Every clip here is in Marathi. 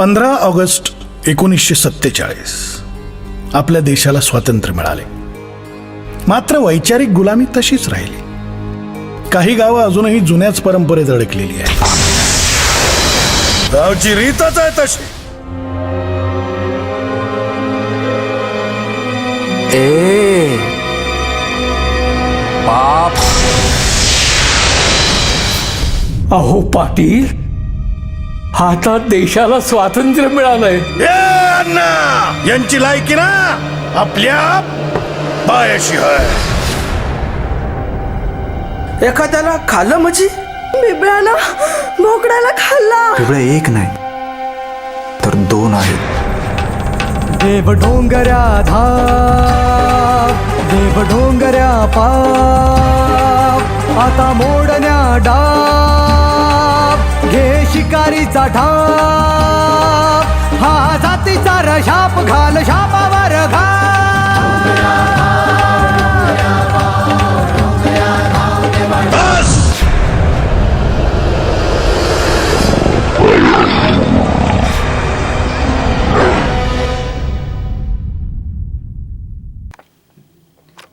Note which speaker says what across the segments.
Speaker 1: पंधरा ऑगस्ट एकोणीसशे सत्तेचाळीस. आपल्या देशाला स्वातंत्र्य मिळाले. मात्र वैचारिक गुलामी तशीच राहिली. काही गावं अजूनही जुन्याच परंपरेत अडकलेली आहे गावची रीतच आहे तशी.
Speaker 2: ए बाप
Speaker 3: अहो पाटील आता देशाला स्वातंत्र्य मिळालंय.
Speaker 1: यांची लायकी ना आपल्या पायाशी आहे
Speaker 2: एखाद्याला खाल्लं म्हणजे?
Speaker 4: बिबळ्यानं बोकडाला खाल्ला.
Speaker 2: एवढं एक नाही तर दोन आहेत.
Speaker 5: देव डोंगऱ्या धाव देव डोंगऱ्या पाव आता मोडण्या डाव घे शिकारीचा ढाप. हा जातीचा रशाप घाल शापावर घा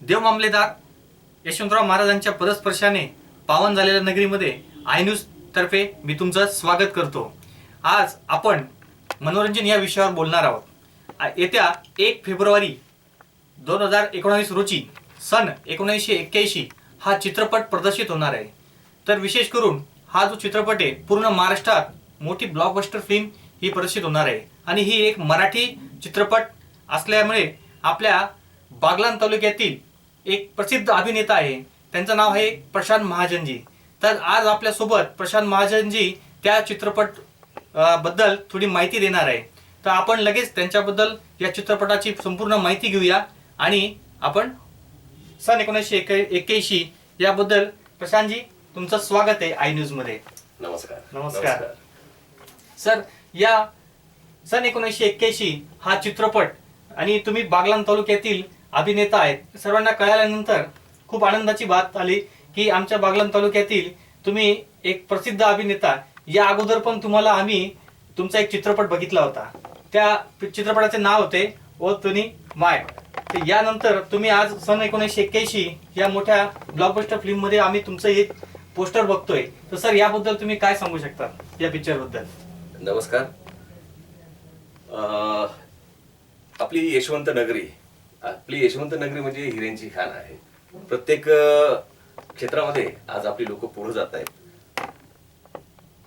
Speaker 6: देव मामलेदार यशवंतराव महाराजांच्या पदस्पर्शाने पावन झालेल्या नगरीमध्ये आय तर्फे मी तुमचं स्वागत करतो. आज आपण मनोरंजन या विषयावर बोलणार आहोत. येत्या एक फेब्रुवारी दोन हजार एकोणावीस रोजी सन एकोणीसशे एक्क्याऐंशी हा चित्रपट प्रदर्शित होणार आहे. तर विशेष करून हा जो चित्रपट आहे पूर्ण महाराष्ट्रात मोठी ब्लॉकबस्टर फिल्म ही प्रदर्शित होणार आहे. आणि ही एक मराठी चित्रपट असल्यामुळे आपल्या बागलान तालुक्यातील एक प्रसिद्ध अभिनेता आहे. त्यांचं नाव आहे प्रशांत महाजनजी. तर आज आपल्यासोबत प्रशांत महाजनजी त्या चित्रपटबद्दल थोडी माहिती देणार आहे. तर आपण लगेच त्यांच्याबद्दल या चित्रपटाची संपूर्ण माहिती घेऊया आणि आपण सन एकोणीसशे एक्क्याऐंशी याबद्दल प्रशांतजी तुमचं स्वागत आहे आय न्यूजमध्ये.
Speaker 7: नमस्कार.
Speaker 6: नमस्कार. सर या सन एकोणीसशे एक्क्याऐंशी हा चित्रपट आणि तुम्ही बागलान तालुक्यातील अभिनेता आहेत. सर्वांना कळाल्यानंतर खूप आनंदाची बात आली. की आमच्या बागलान तालुक्यातील तुम्ही एक प्रसिद्ध अभिनेता. या अगोदर पण तुम्हाला आम्ही तुमचा एक चित्रपट बघितला होता. त्या चित्रपटाचे नाव होते ओ तुनी माय. तर यानंतर तुम्ही आज सन एकोणीसशे एक्क्याऐंशी या मोठ्या ब्लॉकबस्टर फिल्ममध्ये आम्ही तुमचं एक पोस्टर बघतोय. तर सर याबद्दल तुम्ही काय सांगू शकता या पिक्चरबद्दल?
Speaker 7: नमस्कार. अं, आपली यशवंत नगरी. आपली यशवंत नगरी म्हणजे हिऱ्यांची खाण आहे. प्रत्येक अं, क्षेत्रामध्ये आज आपली लोक पुढे जात आहेत.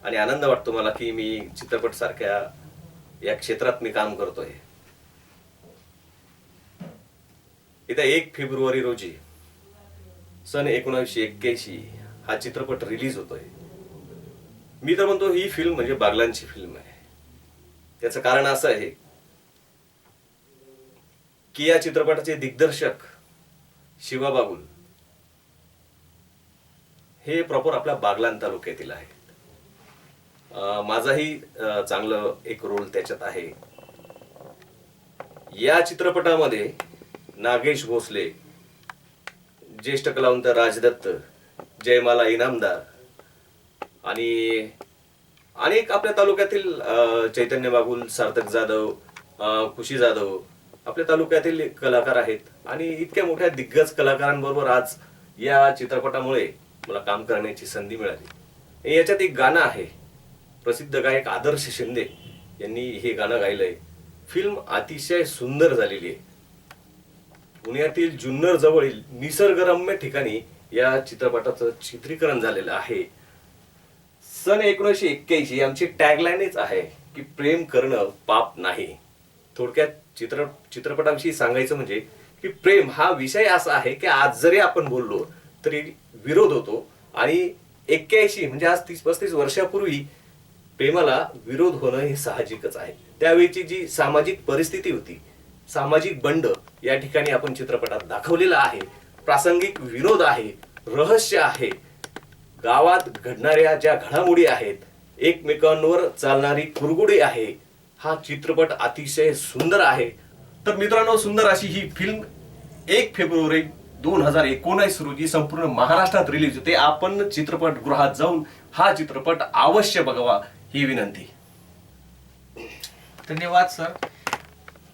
Speaker 7: आणि आनंद वाटतो मला की मी चित्रपट सारख्या या क्षेत्रात मी काम करतोय. येत्या एक फेब्रुवारी रोजी सन एकोणीसशे एक्क्याऐंशी हा चित्रपट रिलीज होतोय. मी तर म्हणतो ही फिल्म म्हणजे बागलांची फिल्म आहे. त्याचं कारण असं आहे की या चित्रपटाचे दिग्दर्शक शिवा बागुल हे प्रॉपर आपल्या बागलान तालुक्यातील आहे. माझाही चांगलं एक रोल त्याच्यात आहे. या चित्रपटामध्ये नागेश भोसले ज्येष्ठ कलावंत राजदत्त जयमाला इनामदार आणि अनेक आपल्या तालुक्यातील चैतन्य बागुल सार्थक जाधव खुशी जाधव आपल्या तालुक्यातील कलाकार आहेत. आणि इतक्या मोठ्या दिग्गज कलाकारांबरोबर आज या चित्रपटामुळे मला काम करण्याची संधी मिळाली. याच्यात एक गाणं आहे. प्रसिद्ध गायक आदर्श शिंदे यांनी हे गाणं गायलंय. फिल्म अतिशय सुंदर झालेली आहे. पुण्यातील जुन्नर जवळील निसर्गरम्य ठिकाणी या चित्रपटाचं चित्रीकरण झालेलं आहे. सन एकोणीसशे एक्क्याऐंशी आमची टॅगलाईनच आहे की प्रेम करणं पाप नाही. थोडक्यात चित्र चित्रपटाविषयी सांगायचं म्हणजे की प्रेम हा विषय असा आहे की आज जरी आपण बोललो तरी विरोध होतो. आणि एक्क्याऐंशी म्हणजे आज तीस पस्तीस वर्षापूर्वी प्रेमाला विरोध होणं हे साहजिकच आहे. त्यावेळीची जी सामाजिक परिस्थिती होती सामाजिक बंड या ठिकाणी आपण चित्रपटात दाखवलेला आहे. प्रासंगिक विरोध आहे रहस्य आहे. गावात घडणाऱ्या ज्या घडामोडी आहेत एकमेकांवर चालणारी कुरगुडी आहे. हा चित्रपट अतिशय सुंदर आहे. तर मित्रांनो सुंदर अशी ही फिल्म एक फेब्रुवारी दोन हजार एकोणीस रोजी संपूर्ण महाराष्ट्रात रिलीज होते. आपण चित्रपटगृहात जाऊन हा चित्रपट अवश्य बघावा ही विनंती.
Speaker 6: धन्यवाद सर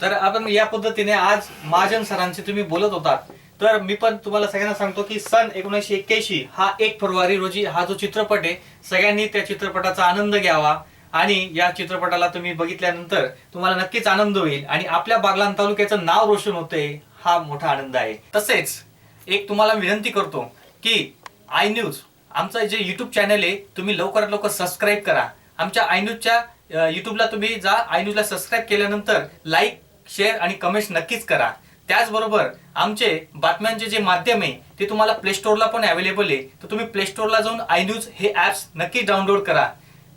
Speaker 6: तर आपण या पद्धतीने आज महाजन सरांशी तुम्ही बोलत होतात तर मी पण तुम्हाला सगळ्यांना सांगतो की सन एकोणीसशे एक्क्याऐंशी हा एक फेब्रुवारी रोजी हा जो चित्रपट आहे सगळ्यांनी त्या चित्रपटाचा आनंद घ्यावा आणि या चित्रपटाला तुम्ही बघितल्यानंतर तुम्हाला नक्कीच आनंद होईल आणि आपल्या बागलान तालुक्याचं नाव रोशन होतंय हा मोठा आनंद आहे. तसेच एक तुम्हाला विनंती करतो की आय न्यूज आमचं जे यूट्यूब चॅनल आहे तुम्ही लवकरात लवकर सबस्क्राईब करा. आमच्या आय न्यूजच्या युट्यूबला तुम्ही जा आय न्यूजला सबस्क्राईब केल्यानंतर लाईक शेअर आणि कमेंट्स नक्कीच करा. त्याचबरोबर आमचे बातम्यांचे जे माध्यम आहे ते तुम्हाला प्ले स्टोअरला पण अवेलेबल आहे. तर तुम्ही प्ले स्टोअरला जाऊन आय न्यूज हे ॲप्स नक्की डाउनलोड करा.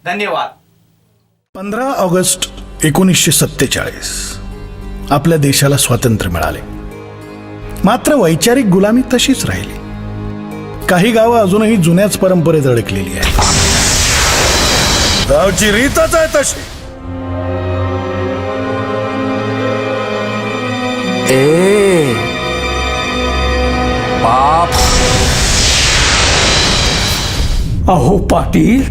Speaker 6: धन्यवाद.
Speaker 1: पंधरा ऑगस्ट एकोणीसशे सत्तेचाळीस. आपल्या देशाला स्वातंत्र्य मिळाले. मात्र वैचारिक गुलामी तशीच राहिली. काही गावं अजूनही जुन्याच परंपरेत अडकलेली आहे गावची रीतच आहे तशी.
Speaker 2: ए बाप
Speaker 3: अहो पाटील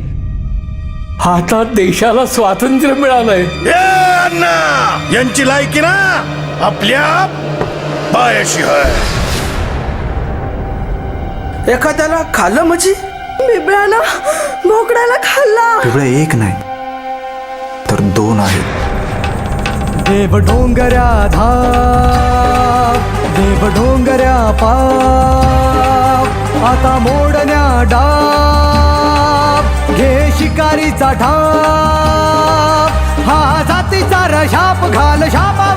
Speaker 3: आता देशाला स्वातंत्र्य मिळालंय.
Speaker 1: यांची लायकी ना? आपल्या पायाशी आहे
Speaker 5: एखाद्याला खाल्लं म्हणजे?
Speaker 4: बिबळ्यानं बोकड्याला खाल्ला.
Speaker 2: बिबळ्या एक नाही तर दोन आहेत.
Speaker 5: देव डोंगऱ्या धाप देव डोंगऱ्या पाप आता मोडण्या डाप घे शिकारीचा ढाप हा जातीचा रशाप घाल घाल